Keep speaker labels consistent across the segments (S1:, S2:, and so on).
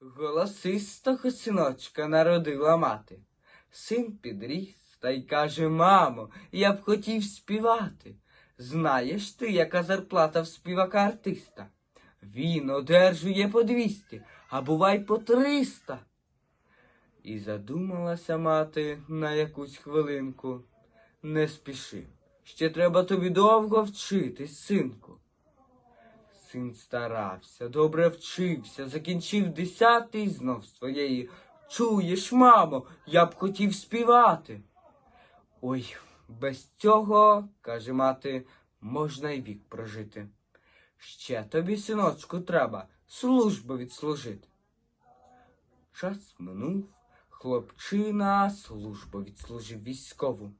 S1: Голосистого синочка народила мати. Син підріс та й каже, мамо, я б хотів співати. Знаєш ти, яка зарплата в співака артиста? Він одержує по двісті, а бувай по триста. І задумалася мати на якусь хвилинку. Не спіши, ще треба тобі довго вчитись, синку. Син старався, добре вчився, закінчив десятий знов своєї. Чуєш, мамо, я б хотів співати. Ой, без цього, каже мати, можна й вік прожити. Ще тобі, синочку, треба службу відслужити. Час минув, хлопчина службу відслужив військову.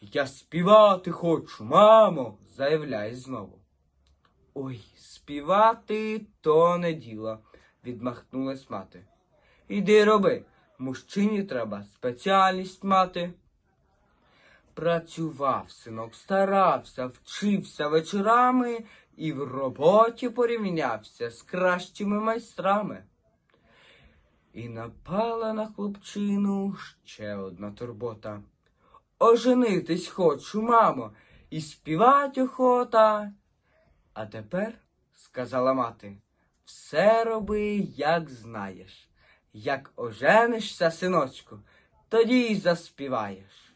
S1: Я співати хочу, мамо, заявляє знову. Ой, співати то не діло, відмахнулась мати. Іди роби, мужчині треба спеціальність мати. Працював синок, старався, вчився вечорами і в роботі порівнявся з кращими майстрами. І напала на хлопчину ще одна турбота. Оженитись хочу, мамо, і співать охота. А тепер, сказала мати, все роби, як знаєш. Як оженишся, синочку, тоді й заспіваєш.